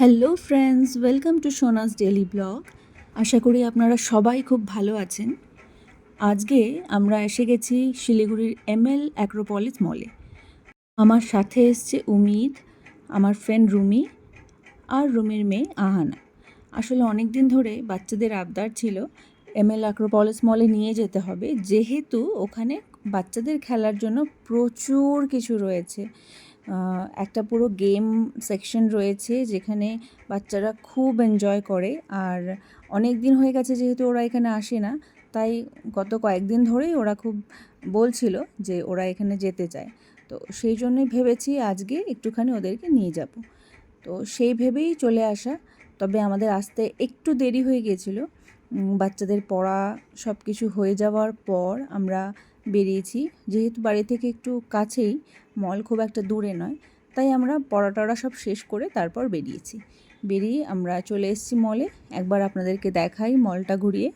Hello friends welcome to Sona's daily blog আশা করি আপনারা সবাই খুব ভালো আছেন। আজকে আমরা এসে গেছি শিলিগুড়ির এমএল অ্যাক্রোপলিস মলে আমার সাথে এসছে উমিদ আমার ফ্রেন্ড রুমি আর রুমির মেয়ে আহানা। আসলে অনেক দিন ধরে বাচ্চাদের আবদার ছিল এমএল অ্যাক্রোপলিস মলে নিয়ে যেতে হবে। যেহেতু ওখানে বাচ্চাদের খেলার জন্য প্রচুর কিছু রয়েছে। একটা পুরো গেম সেকশন রয়েছে যেখানে বাচ্চারা খুব এনজয় করে। আর অনেক দিন হয়ে গেছে যেহেতু ওরা এখানে আসে না, তাই গত কয়েকদিন ধরেই ওরা খুব বলছিল যে ওরা এখানে যেতে চায়। তো সেই জন্যই ভেবেছি আজকে একটুখানি ওদেরকে নিয়ে যাব। তো সেই ভেবেই চলে আসা। তবে আমাদের আসতে একটু দেরি হয়ে গিয়েছিল বাচ্চাদের পড়া সব কিছু হয়ে যাওয়ার পর আমরা বেরিয়েছি। যেহেতু বাড়ি থেকে একটু কাছেই মল খুব একটা দূরে নয়, তাই আমরা পড়া টড়া সব শেষ করে তারপর বেরিয়েছি। বেরিয়ে আমরা চলে এসেছি মলে একবার আপনাদেরকে দেখাই মলটা ঘুরিয়ে।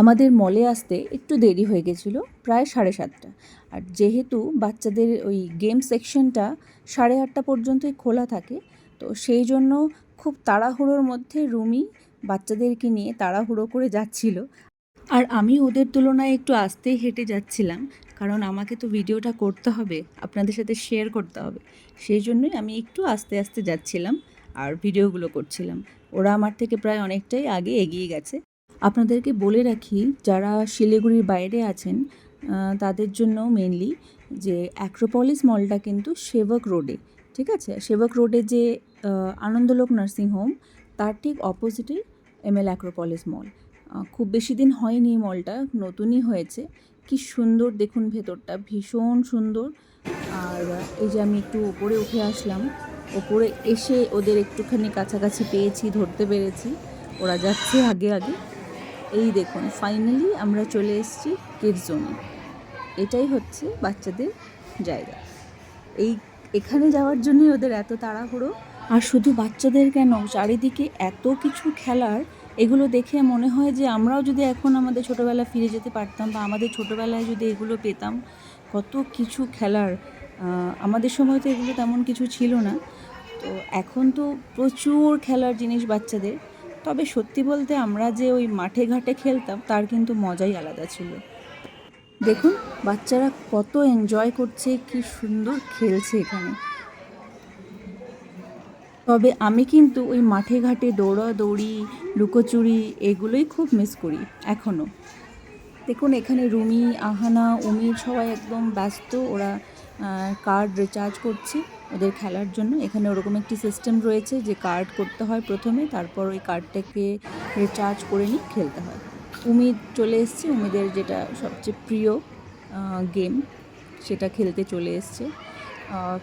আমাদের মলে আসতে একটু দেরি হয়ে গেছিল, প্রায় সাড়ে সাতটা। আর যেহেতু বাচ্চাদের ওই গেম সেকশনটা সাড়ে আটটা পর্যন্তই খোলা থাকে, তো সেই জন্য খুব তাড়াহুড়োর মধ্যে রুমি বাচ্চাদেরকে নিয়ে তাড়াহুড়ো করে যাচ্ছিল। আর আমি ওদের তুলনায় একটু আস্তেই হেঁটে যাচ্ছিলাম, কারণ আমাকে তো ভিডিওটা করতে হবে, আপনাদের সাথে শেয়ার করতে হবে। সেই জন্যই আমি একটু আস্তে আস্তে যাচ্ছিলাম আর ভিডিওগুলো করছিলাম। ওরা আমার থেকে প্রায় অনেকটাই আগে এগিয়ে গেছে। আপনাদেরকে বলে রাখি, যারা শিলিগুড়ির বাইরে আছেন তাদের জন্য মেনলি যে অ্যাক্রোপলিস মলটা কিন্তু সেবক রোডে ঠিক আছে? সেবক রোডে যে আনন্দলোক নার্সিং হোম তার ঠিক অপোজিটে এম এল অ্যাক্রোপলিস মল খুব বেশি দিন হয়নি এই মলটা নতুনই হয়েছে। কি সুন্দর, দেখুন ভেতরটা, ভীষণ সুন্দর। আর, এই যে আমি একটু ওপরে উঠে আসলাম ওপরে এসে ওদের একটুখানি কাছাকাছি পেয়েছি, ধরতে পেরেছি। ওরা যাচ্ছে আগে আগে। এই দেখুন ফাইনালি আমরা চলে এসেছি কিডস জোনে এটাই হচ্ছে বাচ্চাদের জায়গা। এই, এখানে যাওয়ার জন্যই ওদের এত তাড়াহুড়ো। আর শুধু বাচ্চাদের কেন? চারিদিকে এত কিছু খেলার, এগুলো দেখে মনে হয় যে আমরাও যদি এখন আমাদের ছোটোবেলা ফিরে যেতে পারতাম বা আমাদের ছোটোবেলায় যদি এগুলো পেতাম, কত কিছু খেলার আমাদের সময় তো এগুলো তেমন কিছু ছিল না। তো এখন তো প্রচুর খেলার জিনিস বাচ্চাদের। তবে সত্যি বলতে আমরা যে ওই মাঠে ঘাটে খেলতাম, তার কিন্তু মজাই আলাদা ছিল। দেখুন, বাচ্চারা কত এনজয় করছে, কি সুন্দর খেলছে এখানে। তবে আমি কিন্তু ওই মাঠে ঘাটে দৌড়াদৌড়ি, লুকোচুরি এগুলোই খুব মিস করি এখনও দেখুন, এখানে রুমি, আহানা, উমির সবাই একদম ব্যস্ত। ওরা কার্ড রিচার্জ করছে ওদের খেলার জন্য। এখানে ওরকম একটি সিস্টেম রয়েছে যে কার্ড করতে হয় প্রথমে, তারপর ওই কার্ডটাকে রিচার্জ করে নিয়ে খেলতে হয়। উমিদ চলে এসছে, উমিদের যেটা সবচেয়ে প্রিয় গেম সেটা খেলতে চলে এসছে।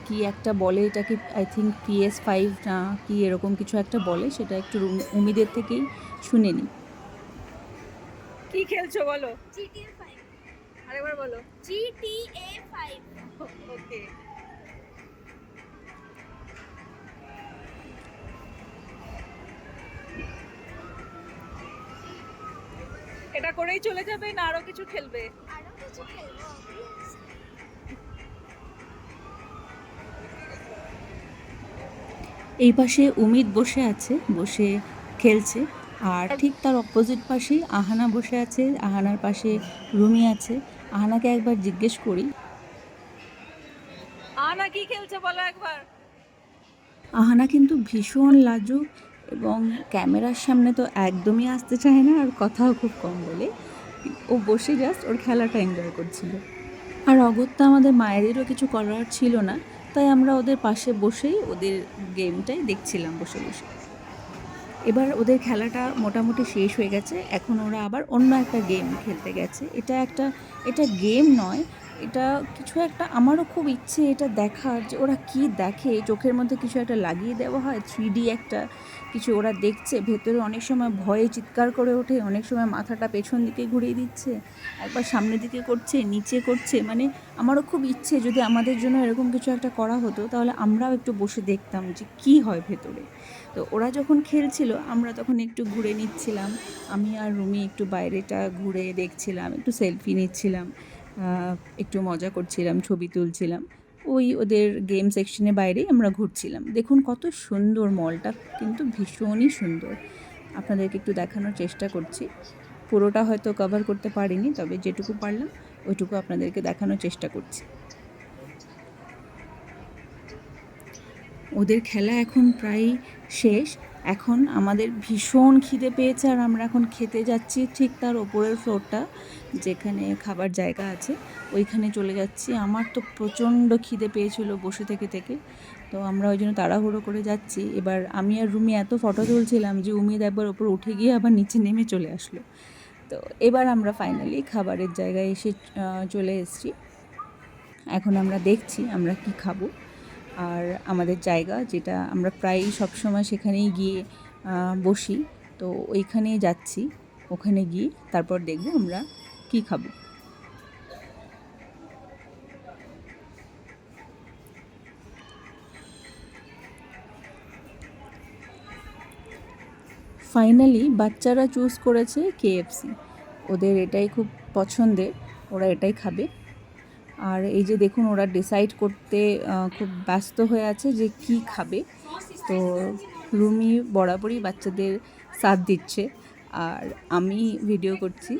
কি একটা বলে এটাকে আই থিঙ্ক পিএস ফাইভ না, কি এরকম কিছু একটা বলে, সেটা একটু উমিদের থেকেই শুনে নিই। কি খেলছো বলো? GTA 5 আরেকবার বলো। GTA 5 ওকে। এটা করেই চলে যাবে না আরও কিছু খেলবে? আরও কিছু খেলব এই পাশে উমিদ বসে আছে বসে খেলছে। আর ঠিক তার অপোজিট পাশেই আহানা বসে আছে আহানার পাশে রুমি আছে। আহানাকে একবার জিজ্ঞেস করি। আনা কি খেলছে বলো একবার। আহানা কিন্তু ভীষণ লাজুক এবং ক্যামেরার সামনে তো একদমই আসতে চায় না আর কথাও খুব কম বলে। ও বসে জাস্ট ওর খেলাটা এনজয় করছিল। আর অগত্যা আমাদের মায়েদেরও কিছু করার ছিল না তাই আমরা ওদের পাশে বসেই ওদের গেমটাই দেখছিলাম বসে বসে। এবার ওদের খেলাটা মোটামুটি শেষ হয়ে গেছে। এখন ওরা আবার অন্য একটা গেম খেলতে গেছে। এটা একটা, এটা গেম নয় এটা কিছু একটা আমারও খুব ইচ্ছে এটা দেখার যে ওরা কি দেখে। চোখের মধ্যে কিছু একটা লাগিয়ে দেওয়া হয় থ্রি একটা কিছু ওরা দেখছে, ভেতরে অনেক সময় ভয়ে চিৎকার করে ওঠে, অনেক সময় মাথাটা পেছন দিকে ঘুরিয়ে দিচ্ছে, একবার সামনের দিকে করছে, নিচে করছে। মানে আমারও খুব ইচ্ছে যদি আমাদের জন্য এরকম কিছু একটা করা হতো, তাহলে আমরাও একটু বসে দেখতাম যে কি হয় ভেতরে। তো ওরা যখন খেলছিল, আমরা তখন একটু ঘুরে নিচ্ছিলাম। আমি আর রুমি একটু বাইরেটা ঘুরে দেখছিলাম, একটু সেলফি নিচ্ছিলাম। একটু মজা করছিলাম, ছবি তুলছিলাম। ওই ওদের গেম সেকশনের বাইরেই আমরা ঘুরছিলাম। দেখুন কত সুন্দর মলটা কিন্তু ভীষণই সুন্দর। আপনাদেরকে একটু দেখানোর চেষ্টা করছি। পুরোটা হয়তো কভার করতে পারিনি, তবে যেটুকু পারলাম, ওইটুকু আপনাদেরকে দেখানোর চেষ্টা করছি। ওদের খেলা এখন প্রায় শেষ। এখন আমাদের ভীষণ খিদে পেয়েছে আর আমরা এখন খেতে যাচ্ছি ঠিক তার ওপরের ফ্লোরটা, যেখানে খাবার জায়গা আছে। ওইখানে চলে যাচ্ছি। আমার তো প্রচণ্ড খিদে পেয়েছিল বসে থেকে থেকে। তো আমরা ওই জন্য তাড়াহুড়ো করে যাচ্ছি। এবার আমি আর রুমি এত ফটো তুলছিলাম যে উমিদ একবার ওপর উঠে গিয়ে আবার নিচে নেমে চলে আসলো। তো এবার আমরা ফাইনালি খাবারের জায়গায় এসে চলে এসেছি। এখন আমরা দেখছি আমরা কি খাব। আর আমাদের জায়গা যেটা আমরা প্রায়ই সবসময় সেখানেই গিয়ে বসি। তো ওইখানেই যাচ্ছি, ওখানে গিয়ে তারপর দেখব আমরা কি খাব। ফাইনালি বাচ্চারা চুজ করেছে কেএফসি ওদের এটাই খুব পছন্দের, ওরা এটাই খাবে। আর এই যে দেখুন, ওরা ডিসাইড করতে খুব ব্যস্ত হয়ে আছে যে কি খাবে। তো রুমি বরাবরই বাচ্চাদের সাথ দিচ্ছে। আর আমি ভিডিও করছি,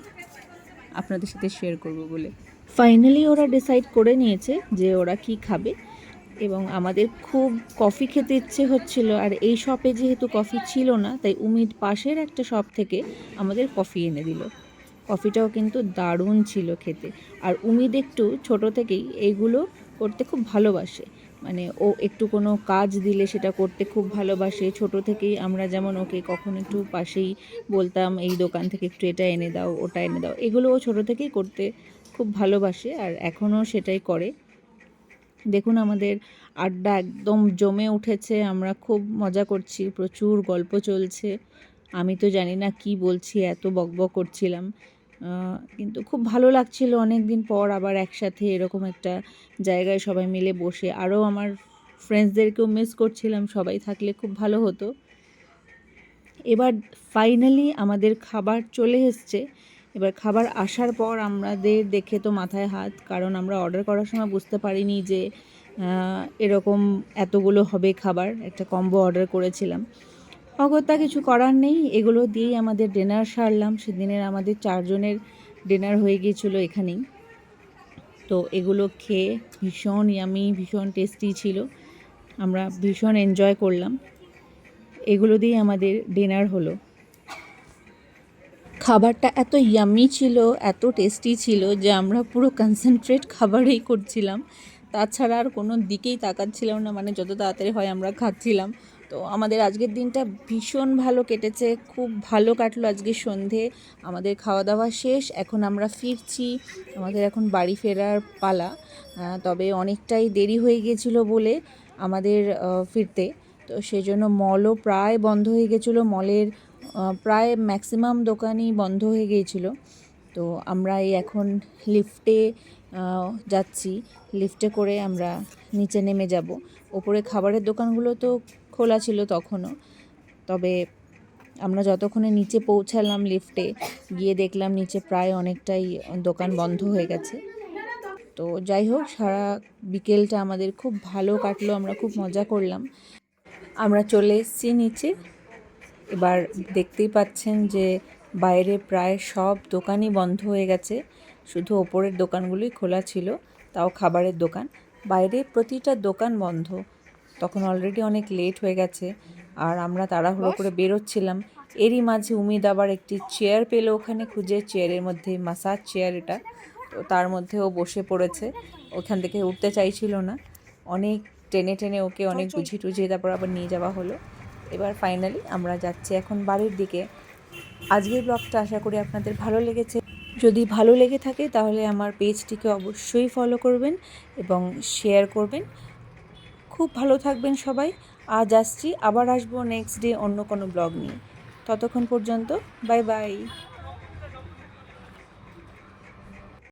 আপনাদের সাথে শেয়ার করব বলে। ফাইনালি ওরা ডিসাইড করে নিয়েছে যে ওরা কি খাবে। এবং আমাদের খুব কফি খেতে ইচ্ছে হচ্ছিল। আর এই শপে যেহেতু কফি ছিল না, তাই উমিদ পাশের একটা শপ থেকে আমাদের কফি এনে দিল। কফিটাও কিন্তু দারুণ ছিল খেতে। আর উমিদ একটু ছোট থেকেই এইগুলো করতে খুব ভালোবাসে। মানে ও একটু কোনো কাজ দিলে সেটা করতে খুব ভালোবাসে। ছোট থেকেই আমরা যেমন ওকে কখন একটু পাশেই বলতাম, এই দোকান থেকে একটু এটা এনে দাও, ওটা এনে দাও। এগুলো ও ছোট থেকেই করতে খুব ভালোবাসে আর এখনও সেটাই করে। দেখুন আমাদের আড্ডা একদম জমে উঠেছে, আমরা খুব মজা করছি, প্রচুর গল্প চলছে। আমি তো জানি না কি বলছি, এত বকবক করছিলাম। কিন্তু খুব ভালো লাগছিল অনেক দিন পর আবার একসাথে এরকম একটা জায়গায় সবাই মিলে বসে। আরও আমার ফ্রেন্ডসদেরকেও মিস করছিলাম, সবাই থাকলে খুব ভালো হতো। এবার ফাইনালি আমাদের খাবার চলে এসছে। এবার খাবার আসার পর আমাদের দেখে তো মাথায় হাত, কারণ আমরা অর্ডার করার সময় বুঝতে পারিনি যে এরকম এতগুলো হবে খাবার। একটা কম্বো অর্ডার করেছিলাম। অগত্যা কিছু করার নেই। এগুলো দিয়েই আমাদের ডিনার সারলাম। সেদিনের আমাদের চারজনের ডিনার হয়ে গিয়েছিল এখানেই। তো এগুলো খেয়ে ভীষণ ইয়ামি ভীষণ টেস্টি ছিল। আমরা ভীষণ এনজয় করলাম। এগুলো দিয়ে আমাদের ডিনার হলো। খাবারটা এত ইয়ামি ছিল, এত টেস্টি ছিল যে আমরা পুরো কনসেন্ট্রেট খাবারেই করছিলাম। তাছাড়া আর কোনো দিকেই তাকাচ্ছিলাম না। মানে যত তাড়াতাড়ি হয় আমরা খাচ্ছিলাম। তো আমাদের আজকের দিনটা ভীষণ ভালো কেটেছে, খুব ভালো কাটলো আজকে সন্ধে। আমাদের খাওয়া দাওয়া শেষ, এখন আমরা ফিরছি আমাদের এখন বাড়ি ফেরার পালা। তবে অনেকটাই দেরি হয়ে গিয়েছিল বলে আমাদের ফিরতে। তো সেই জন্য মলও প্রায় বন্ধ হয়ে গেছিল মলের প্রায় ম্যাক্সিমাম দোকানই বন্ধ হয়ে গিয়েছিল তো আমরা এই এখন লিফটে যাচ্ছি। লিফটে করে আমরা নিচে নেমে যাব। ওপরে খাবারের দোকানগুলো তো খোলা ছিল তখনও। তবে আমরা যতক্ষণে নিচে পৌঁছালাম লিফটে, গিয়ে দেখলাম নিচে প্রায় অনেকটাই দোকান বন্ধ হয়ে গেছে। তো যাই হোক, সারা বিকেলটা আমাদের খুব ভালো কাটলো, আমরা খুব মজা করলাম। আমরা চলে এসেছি নিচে। এবার দেখতেই পাচ্ছেন যে বাইরে প্রায় সব দোকানই বন্ধ হয়ে গেছে। শুধু ওপরের দোকানগুলোই খোলা ছিল, তাও খাবারের দোকান। বাইরে প্রতিটা দোকান বন্ধ। তখন অলরেডি অনেক লেট হয়ে গেছে। আর আমরা তাড়াহুড়ো করে বেরোচ্ছিলাম। এরই মাঝে উমিদ আবার একটি চেয়ার পেল ওখানে খুঁজে। চেয়ারের মধ্যে মাসাজ চেয়ার এটা। তো তার মধ্যে ও বসে পড়েছে। ওখান থেকে উঠতে চাইছিল না। অনেক টেনে টেনে ওকে অনেক বুঝিয়ে টুঝিয়ে তারপর আবার নিয়ে যাওয়া হলো। এবার ফাইনালি আমরা যাচ্ছি এখন বাড়ির দিকে। আজকের ব্লগটা আশা করি আপনাদের ভালো লেগেছে। যদি ভালো লেগে থাকে তাহলে আমার পেজটিকে অবশ্যই ফলো করবেন এবং শেয়ার করবেন। খুব ভালো থাকবেন সবাই। আজ আসছি, আবার আসব নেক্সট ডে অন্য কোনো ব্লগ নিয়ে। ততক্ষণ পর্যন্ত বাই বাই